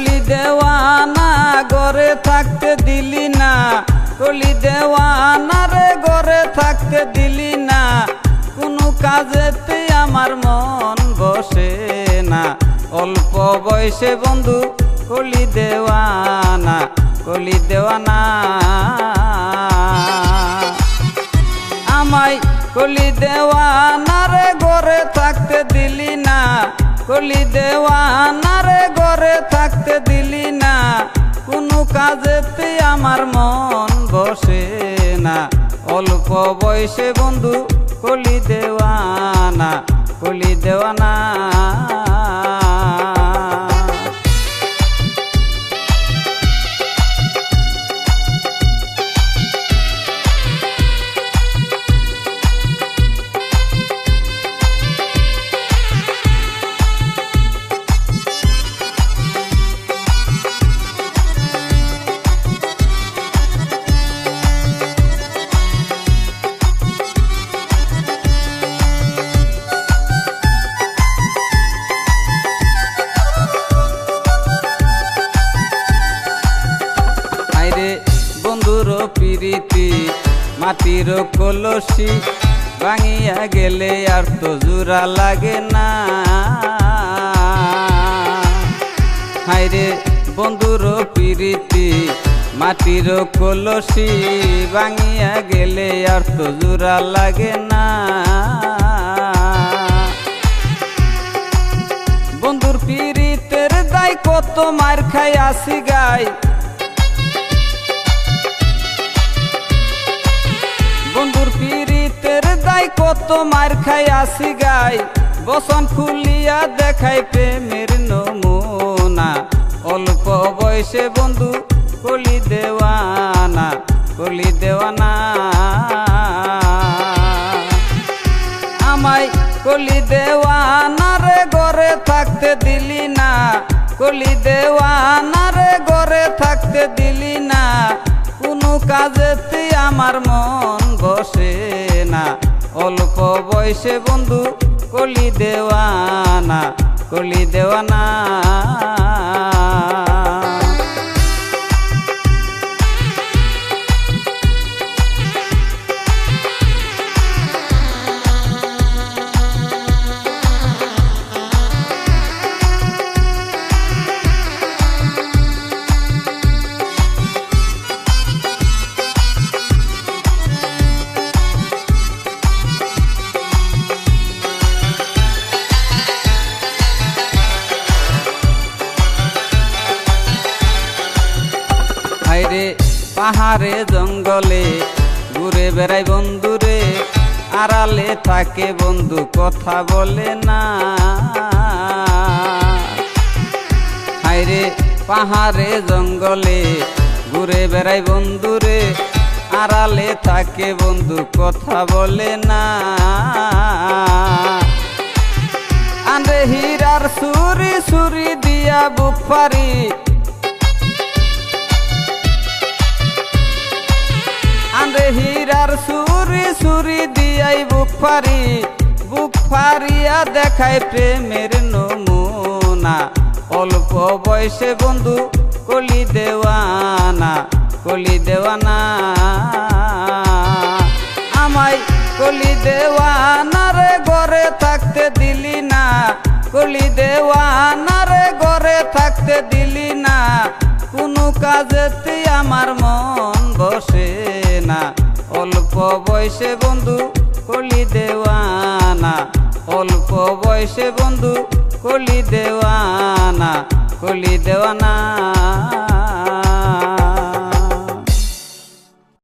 কলি দেওয়ানা গরে থাকতে দিলি না। কলি দেওয়ানা রে গরে থাকতে দিলি না। কোনো কাজেতে আমার মন বসে না। অল্প বয়সে বন্ধু, কলি দেওয়ানা কলি দেওয়ানা। আমায় কলি দেওয়ানা রে গরে থাকতে দিলি না। কলি দেওয়ানারে ঘরে থাকতে দিলি না। কোনো কাজেতে আমার মন বসে না। অল্প বয়সে বন্ধু কলি দেওয়ানা কলি দেওয়ানা। মাটির কলসি ভাঙিয়া গেলে আর তো জোড়া লাগে না। হাইরে বন্ধুর পিরিতি, মাটির কলসি ভাঙিয়া গেলে আর তো জোড়া লাগে না। বন্ধুর পিরিতের দায় কত মার খাই আসি গাই কত মার খাই আসি গাই বসন খুলিয়া দেখাই প্রেমের নমুনা। অল্প বয়সে বন্ধু কলি দেওয়ানা কলি দেওয়ানা। আমায় কলি দেওয়ানারে গড়ে থাকতে দিলি না। কলি দেওয়ানারে গড়ে থাকতে দিলি না। কোনো কাজেতে আমার মন বসে না। অল্প বয়সে বন্ধু কলি দেওয়ানা কলি দেওয়ানা। হাইরে পাহাড়ে জঙ্গলে ঘুরে বেড়াই বন্ধুরে, আড়ালে থাকে বন্ধু, কথা বলে না। হাইরে পাহাড়ে জঙ্গলে ঘুরে বেড়াই বন্ধুরে, আড়ালে থাকে বন্ধু, কথা বলে না। আন্রে হীরার সুরি সুরি দিয়া বুক হীরার সুরি সুরি দিয়াই বুক ফারি, বুক ফারিয়া দেখায় প্রেমের নমুনা। অল্প বয়সে বন্ধু কলি দেওয়ানা কলি দেওয়ানা। আমায় কলি দেওয়ানারে ঘরে থাকতে দিলি না, কলি দেওয়ানারে ঘরে থাকতে দিলি না। কোনো কাজেতে আমার মন বসে না। বয়সে বন্ধু কলি দেওয়ানা। অল্প বয়সে বন্ধু কলি দেওয়ানা। কলি দেওয়ানা।